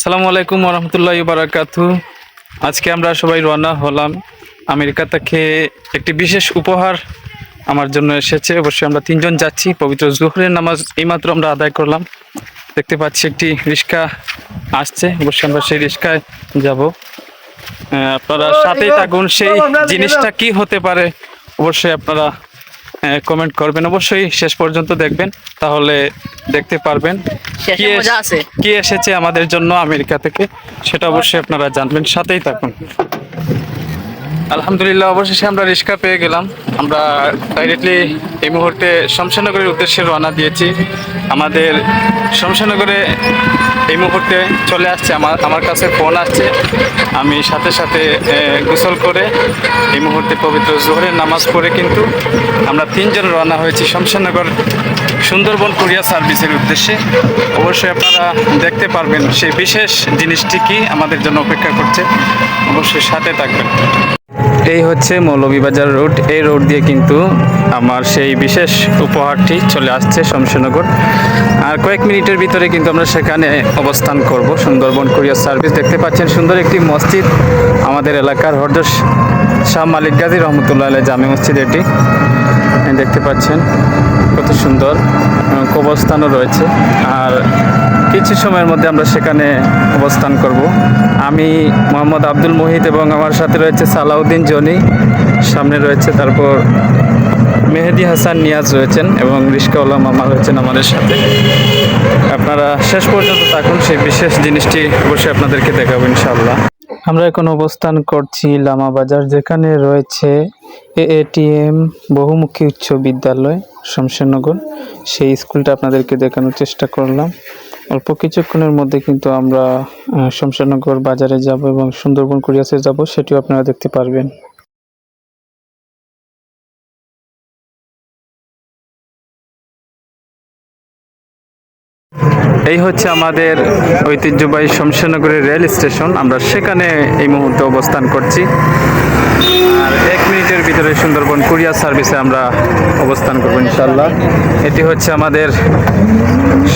আসসালামু আলাইকুম রহমতুল্লাহ বারাকাতু। আজকে আমরা সবাই রওনা হলাম আমেরিকা থেকে একটি বিশেষ উপহার আমার জন্য এসেছে। অবশ্যই আমরা তিনজন যাচ্ছি পবিত্র জোহরের নামাজ এইমাত্র আমরা আদায় করলাম। দেখতে পাচ্ছি একটি রিক্সা আসছে অবশ্যই আমরা সেই রিক্সায় যাব। আপনারা সাথেই থাকুন সেই জিনিসটা কি হতে পারে? অবশ্যই আপনারা কমেন্ট করবেন। অবশ্যই শেষ পর্যন্ত দেখবেন তাহলে দেখতে পারবেন। কি এসেছে আমাদের জন্য আমেরিকা থেকে সেটা অবশ্যই আপনারা জানবেন সাথেই থাকুন। আলহামদুলিল্লাহ, অবশেষে আমরা রিক্সা পেয়ে গেলাম। আমরা ডাইরেক্টলি এই মুহূর্তে শমশানগরের উদ্দেশ্যে রওনা দিয়েছি। আমাদের শমশানগরে এই মুহূর্তে চলে আসছে, আমার আমার কাছে ফোন আসছে। আমি সাথে সাথে গোসল করে এই মুহূর্তে পবিত্র জোহরের নামাজ পড়ে কিন্তু আমরা তিনজন রওনা হয়েছি শমশানগর সুন্দরবন কুরিয়ার সার্ভিসের উদ্দেশ্যে। অবশ্যই আপনারা দেখতে পারবেন সেই বিশেষ জিনিসটি কি আমাদের জন্য অপেক্ষা করছে। অবশ্যই সাথে থাকবেন। এই হচ্ছে মৌলভীবাজার রোড এই রোড দিয়ে কিন্তু আমার সেই বিশেষ উপহারটি চলে আসছে শমশনগর আর কয়েক মিনিটের ভিতরে কিন্তু আমরা সেখানে অবস্থান করব। সুন্দরবন কুরিয়ার সার্ভিস দেখতে পাচ্ছেন। সুন্দর একটি মসজিদ আমাদের এলাকার হরদস শাহ মালিক গাজী রহমতুল্লাহ আলাই জামে মসজিদ এটি। দেখতে পাচ্ছেন কত সুন্দর কবরস্থানও রয়েছে। আর কিছু সময়ের মধ্যে আমরা সেখানে অবস্থান করব। আমি মোহাম্মদ আব্দুল মোহিত এবং আমার সাথে রয়েছে সালাউদ্দিন জনি, সামনে রয়েছে তারপর মেহেদি হাসান নিয়াজ রয়েছেন এবং রিস্কাউল্লাহ মামা রয়েছেন আমাদের সাথে। আপনারা শেষ পর্যন্ত থাকুন, সেই বিশেষ জিনিসটি অবশ্যই আপনাদেরকে দেখাবো ইনশাআল্লাহ। আমরা এখন অবস্থান করছি লামা বাজার, যেখানে রয়েছে এএটিএম বহুমুখী উচ্চ বিদ্যালয়, শমশেরনগর। সেই স্কুলটা আপনাদেরকে দেখানোর চেষ্টা করলাম। অল্প কিছুক্ষণের মধ্যে কিন্তু আমরা শমশানগর বাজারে যাব এবং সুন্দরবন কুরিয়াসে যাব, সেটিও আপনারা দেখতে পারবেন। এই হচ্ছে আমাদের ঐতিহ্যবাহী শমশেরনগরের রেল স্টেশন। আমরা সেখানে এই মুহূর্তে অবস্থান করছি। আর এক মিনিটের ভিতরে সুন্দরবন কুরিয়ার সার্ভিসে আমরা অবস্থান করব ইনশাল্লাহ এটি হচ্ছে আমাদের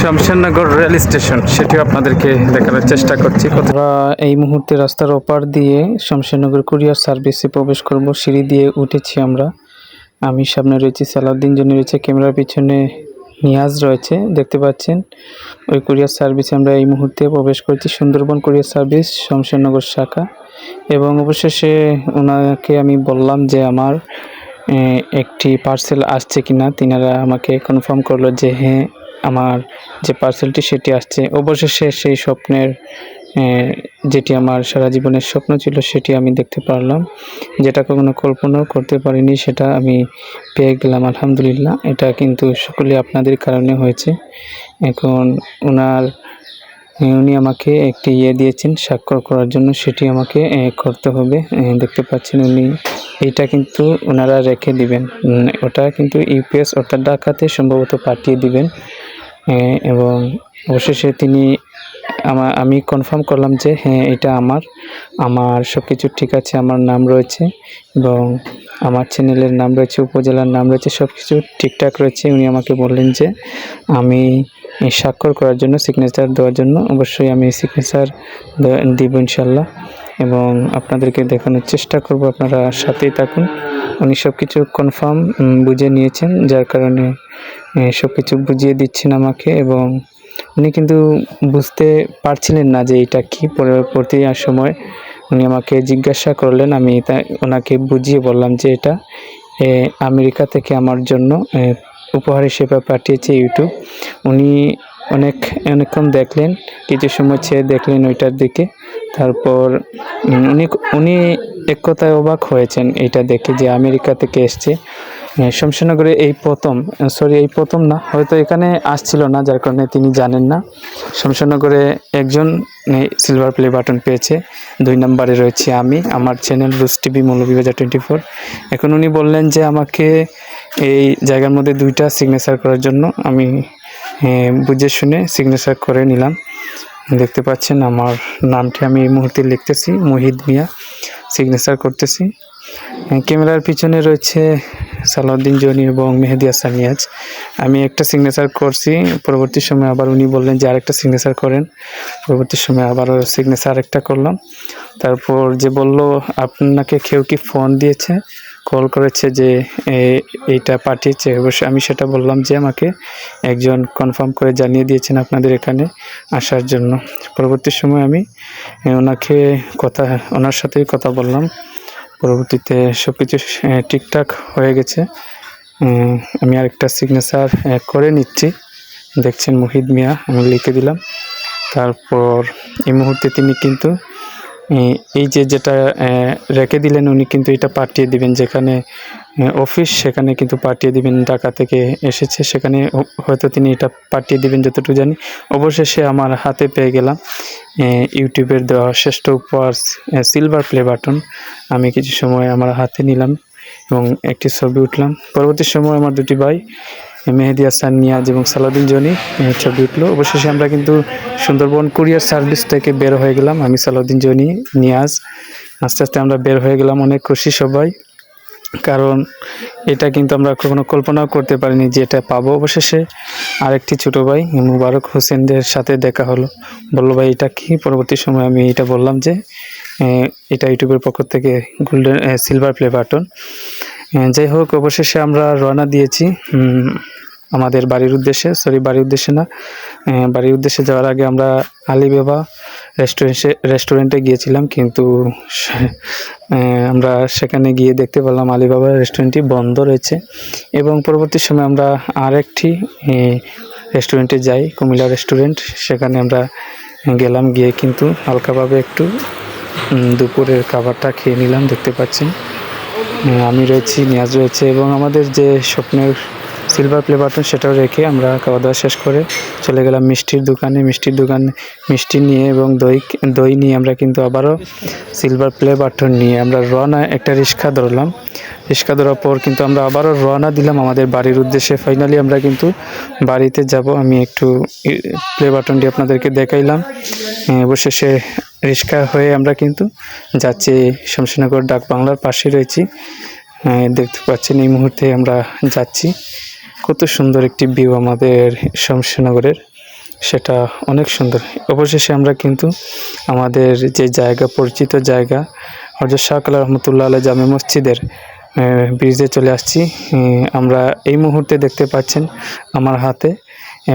শমশেরনগর রেল স্টেশন। সেটিও আপনাদেরকে দেখানোর চেষ্টা করছি। আমরা এই মুহূর্তে রাস্তার ওপার দিয়ে শমশেরনগর কুরিয়ার সার্ভিসে প্রবেশ করব। সিঁড়ি দিয়ে উঠেছি আমরা। আমি সামনে রয়েছি, সালাউদ্দিন জন্য রয়েছে ক্যামেরার পিছনে। নিয়াজ রয়েছে, দেখতে পাচ্ছেন। ওই কুরিয়ার সার্ভিসে আমরা এই মুহূর্তে প্রবেশ করেছি, সুন্দরবন কুরিয়ার সার্ভিস, শমশেরনগর শাখা। এবং অবশেষে ওনাকে আমি বললাম যে আমার একটি পার্সেল আসছে কিনা। তিনারা আমাকে কনফার্ম করল যে হ্যাঁ আমার যে পার্সেলটি সেটি আসছে। অবশেষে সেই স্বপ্নের যেটি আমার সারা জীবনের স্বপ্ন ছিল, সেটি আমি দেখতে পারলাম। যেটা কখনো কল্পনাও করতে পারিনি, সেটা আমি পেয়ে গেলাম, আলহামদুলিল্লাহ। এটা কিন্তু সকলে আপনাদের কারণে হয়েছে। এখন ওনার উনি আমাকে একটি ইয়ে দিয়েছেন, স্বাক্ষর করার জন্য। সেটি আমাকে করতে হবে। দেখতে পাচ্ছেন উনি এইটা কিন্তু ওনারা রেখে দিবেন। ওটা কিন্তু ইউপিএস অর্থাৎ ডাকাতে সম্ভবত পাঠিয়ে দিবেন। এবং অবশেষে তিনি আমা, আমি কনফার্ম করলাম যে হ্যাঁ এটা আমার। আমার সব কিছু ঠিক আছে, আমার নাম রয়েছে এবং আমার চ্যানেলের নাম রয়েছে, উপজেলার নাম রয়েছে সব কিছু ঠিকঠাক রয়েছে। উনি আমাকে বললেন যে, আমি স্বাক্ষর করার জন্য সিগনেচার দেওয়ার জন্য, অবশ্যই আমি সিগনেচার দিব ইনশাল্লাহ এবং আপনাদেরকে দেখানোর চেষ্টা করব, আপনারা সাথেই থাকুন। উনি সব কিছু কনফার্ম বুঝে নিয়েছেন, যার কারণে সব কিছু বুঝিয়ে দিচ্ছেন আমাকে এবং উনি কিন্তু বুঝতে পারছিলেন না যে এটা কি। পরবর্তী সময় উনি আমাকে জিজ্ঞাসা করলেন, আমি তা ওনাকে বুঝিয়ে বললাম যে এটা আমেরিকা থেকে আমার জন্য উপহার হিসেবে পাঠিয়েছে ইউটিউব। উনি অনেক, অনেকক্ষণ দেখলেন, কিছু সময় ছেড়ে দেখলেন ওইটার দিকে। তারপর উনি উনি এক কথায় অবাক হয়েছেন এটা দেখে যে আমেরিকা থেকে এসছে। শমশেরনগরে এই প্রথম সরি এই প্রথম না, হয়তো এখানে আসছিল না, যার কারণে তিনি জানেন না। শমশেরনগরে একজন সিলভার প্লে বাটন পেয়েছে। দুই নম্বরে রয়েছে আমি, আমার channel রুস TV Moulvi Moulvibazar twenty four এখন উনি বললেন যে আমাকে এই জায়গার মধ্যে দুইটা সিগনেচার করার জন্য আমি বুঝে শুনে সিগনেচার করে নিলাম। দেখতে পাচ্ছেন আমার নামটি আমি এই মুহূর্তে লিখতেছি মুহিদ মিয়া সিগনেচার করতেছি। ক্যামেরার পিছনে রয়েছে সালাউদ্দিন জনি এবং মেহেদি হাসান নিয়াজ আমি একটা সিগনেচার করছি, পরবর্তী সময় আবার উনি বললেন যে আরেকটা সিগনেচার করেন। পরবর্তী সময় আবারও সিগনেচার আরেকটা করলাম। তারপর যে বলল, আপনাকে কেউ কি ফোন দিয়েছে? কল করেছে যে এইটা পাঠিয়েছে? অবশ্যই আমি সেটা বললাম যে আমাকে একজন কনফার্ম করে জানিয়ে দিয়েছেন আপনাদের এখানে আসার জন্য। পরবর্তী সময় আমি ওনাকে কথা, ওনার সাথেই কথা বললাম। পরবর্তীতে সব কিছু ঠিকঠাক হয়ে গেছে। আমি আরেকটা সিগনেচার করে নিচ্ছি। দেখছেন মুহিদ মিয়া, আমি লিখে দিলাম। তারপর এই মুহূর্তে তিনি কিন্তু এই যে যেটা রেখে দিলেন উনি কিন্তু এটা পাঠিয়ে দিবেন যেখানে অফিস, সেখানে কিন্তু পাঠিয়ে দিবেন, ঢাকা থেকে এসেছে, সেখানে হয়তো তিনি এটা পাঠিয়ে দিবেন, যতটুকু জানি। অবশেষে আমার হাতে পেয়ে গেলাম ইউটিউবের দেওয়া শ্রেষ্ঠ উপহার সিলভার প্লে বাটন আমি কিছু সময় আমার হাতে নিলাম। এবং একটি ছবি উঠলাম। পরবর্তী সময় আমার দুটি ভাই, মেহেদি হাসান, নিয়াজ এবং সালাউদ্দিন জনি ছবি উঠল। অবশেষে আমরা কিন্তু সুন্দরবন কুরিয়ার সার্ভিস থেকে বের হয়ে গেলাম। আমি সালাউদ্দিন জনি, নিয়াজ, আস্তে আস্তে আমরা বের হয়ে গেলাম অনেক খুশি সবাই। কারণ এটা কিন্তু আমরা কখনো কল্পনাও করতে পারিনি যে এটা পাবো। অবশেষে আরেকটি ছোটো ভাই, মুবারক হোসেনদের সাথে দেখা হলো। বলল, ভাই, এটা কি? পরবর্তী সময় আমি এটা বললাম যে এটা ইউটিউবের পক্ষ থেকে গোল্ডেন সিলভার প্লে বাটন যাই হোক, অবশেষে আমরা রওনা দিয়েছি। আমাদের বাড়ির উদ্দেশ্যে সরি বাড়ির উদ্দেশ্যে না বাড়ির উদ্দেশ্যে যাওয়ার আগে আমরা আলিবাবা রেস্টুরেন্টে রেস্টুরেন্টে গিয়েছিলাম, কিন্তু আমরা সেখানে গিয়ে দেখতে পেলাম আলিবাবা রেস্টুরেন্টটি বন্ধ রয়েছে এবং পরবর্তী সময় আমরা আরেকটি রেস্টুরেন্টে যাই, কুমিল্লা রেস্টুরেন্ট সেখানে আমরা গেলাম গিয়ে কিন্তু হালকাভাবে একটু দুপুরের খাবারটা খেয়ে নিলাম দেখতে পাচ্ছেন। আমি রয়েছি নিয়াজ রয়েছে এবং আমাদের যে স্বপ্নের সিলভার প্লে বাটন সেটাও রেখে আমরা খাওয়া দাওয়া শেষ করে চলে গেলাম মিষ্টির দোকানে। মিষ্টির দোকানে, মিষ্টি নিয়ে এবং দই দই নিয়ে আমরা কিন্তু আবারও সিলভার প্লে বাটন নিয়ে আমরা রওনা, একটা রিক্সা ধরলাম। রিক্সা ধরার পর কিন্তু আমরা আবারও রওনা দিলাম আমাদের বাড়ির উদ্দেশ্যে। ফাইনালি আমরা কিন্তু বাড়িতে যাব। আমি একটু প্লে বাটনটি আপনাদেরকে দেখাইলাম। অবশেষে রিক্সা হয়ে আমরা কিন্তু যাচ্ছি শমশেরনগর ডাক বাংলার পাশে রয়েছি। দেখতে পাচ্ছেন এই মুহূর্তে আমরা যাচ্ছি। কত সুন্দর একটি ভিউ আমাদের শমশেরনগরের। সেটা অনেক সুন্দর। অবশেষে আমরা কিন্তু আমাদের যে জায়গা, পরিচিত জায়গা হজরত শাহকাল রহমতুল্লাহ আল্লাহ জামে মসজিদের ব্রিজে চলে আসছি। আমরা এই মুহূর্তে দেখতে পাচ্ছেন আমার হাতে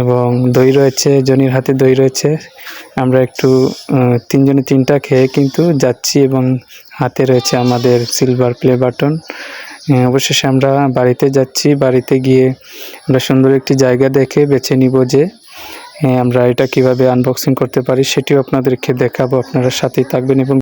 এবং দই রয়েছে, জনির হাতে দই রয়েছে। আমরা একটু তিনজনে তিনটা খেয়ে কিন্তু যাচ্ছি এবং হাতে রয়েছে আমাদের সিলভার প্লে বাটন অবশেষে আমরা বাড়িতে যাচ্ছি। বাড়িতে গিয়ে আমরা সুন্দর একটি জায়গা দেখে বেছে নিব যে আহ, আমরা এটা কীভাবে আনবক্সিং করতে পারি সেটিও আপনাদেরকে দেখাবো। আপনারা সাথেই থাকবেন এবং